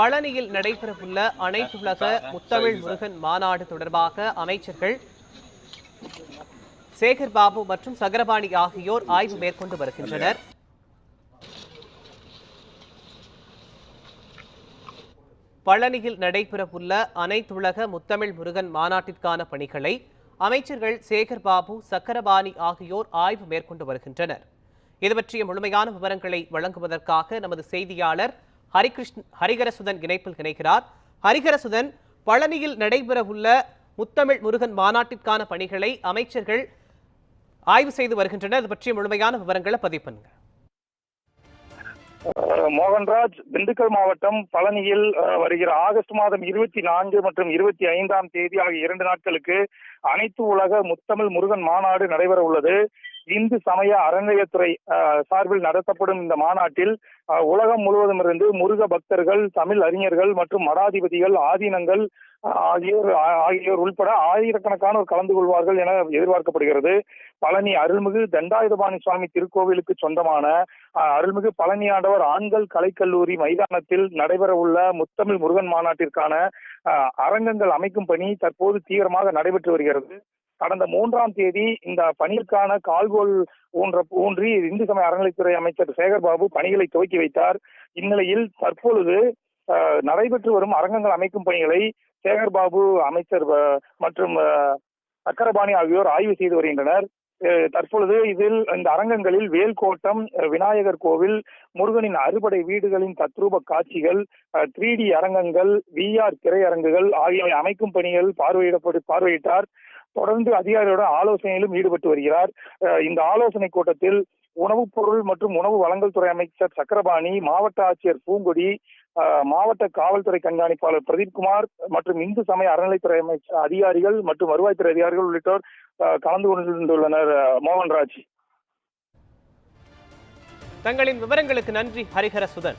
பழனியில் நடைபெறவுள்ள அனைத்துலக முத்தமிழ் முருகன் மாநாடு தொடர்பாக அமைச்சர்கள் சேகர் பாபு மற்றும் சகரபாணி ஆகியோர் ஆய்வு மேற்கொண்டு வருகின்றனர். பழனியில் நடைபெறவுள்ள அனைத்துலக முத்தமிழ் முருகன் மாநாட்டிற்கான பணிகளை அமைச்சர்கள் சேகர் பாபு சக்கரபாணி ஆகியோர் ஆய்வு மேற்கொண்டு வருகின்றனர். இது பற்றிய முழுமையான விவரங்களை வழங்குவதற்காக நமது செய்தியாளர் ஹரிகிருஷ்ண ஹரிகரசுதன் இணைப்பில் இணைகிறார். ஹரிகரசுதன் பழனியில் நடைபெறவுள்ள முத்தமிழ் முருகன் மாநாட்டிற்கான பணிகளை அமைச்சர்கள் ஆய்வு செய்து வருகின்றனர். அது பற்றிய முழுமையான விவரங்களை பதிவு பண்ணுங்க மோகன்ராஜ் திண்டுக்கல் மாவட்டம் பழனியில் அஹ், வருகிற ஆகஸ்ட் மாதம் இருபத்தி நான்கு மற்றும் இருபத்தி ஐந்தாம் தேதி ஆகிய இரண்டு நாட்களுக்கு அனைத்து உலக முத்தமிழ் முருகன் மாநாடு நடைபெற உள்ளது இந்து சமய அறநிலையத்துறை சார்பில் நடத்தப்படும் இந்த மாநாட்டில் உலகம் முழுவதும் இருந்து முருக பக்தர்கள் தமிழ் அறிஞர்கள் மற்றும் மடாதிபதிகள் ஆதீனங்கள் ஆகியோர் ஆகியோர் உள்பட ஆயிரக்கணக்கானோர் கலந்து கொள்வார்கள் என எதிர்பார்க்கப்படுகிறது. பழனி அருள்மிகு தண்டாயுதபாணி சுவாமி திருக்கோவிலுக்கு சொந்தமான அஹ், அருள்மிகு பழனி ஆண்டவர் ஆண்கள் கலைக்கல்லூரி மைதானத்தில் நடைபெற உள்ள முத்தமிழ் முருகன் மாநாட்டிற்கான அரங்கங்கள் அமைக்கும் பணி தற்போது தீவிரமாக நடைபெற்று வருகிறது. கடந்த மூன்றாம் தேதி இந்த பணிக்கான கால்கோல் ஊன்ற ஊன்றி இந்து சமய அறநிலைத்துறை அமைச்சர் சேகர்பாபு பணிகளை துவக்கி வைத்தார். இந்நிலையில் தற்பொழுது நடைபெற்று வரும் அரங்கங்கள் அமைக்கும் பணிகளை சேகர்பாபு அமைச்சர் மற்றும் சக்கரபாணி ஆகியோர் ஆய்வு செய்து வருகின்றனர். அஹ், தற்பொழுது இதில் இந்த அரங்கங்களில் வேல்கோட்டம் விநாயகர் கோவில் முருகனின் அறுபடை வீடுகளின் தத்ரூப காட்சிகள் த்ரீ டி அரங்கங்கள் விஆர் திரையரங்குகள் ஆகியவை அமைக்கும் பணிகள் பார்வையிடப்பட்டு பார்வையிட்டார். தொடர்ந்து அதிகாரிகளுடன் ஆலோசனையிலும் ஈடுபட்டு வருகிறார். இந்த ஆலோசனை கூட்டத்தில் உணவுப் பொருள் மற்றும் உணவு வழங்கல் துறை அமைச்சர் சக்கரபாணி மாவட்ட ஆட்சியர் பூங்கொடி மாவட்ட காவல்துறை கண்காணிப்பாளர் பிரதீப்குமார் மற்றும் இந்து சமய அறநிலைத்துறை அமைச்சர் அதிகாரிகள் மற்றும் வருவாய்த்துறை அதிகாரிகள் உள்ளிட்டோர் கலந்து கொண்டுள்ளனர் மோகன்ராஜ். தங்களின் விவரங்களுக்கு நன்றி. ஹரிஹரசுதன்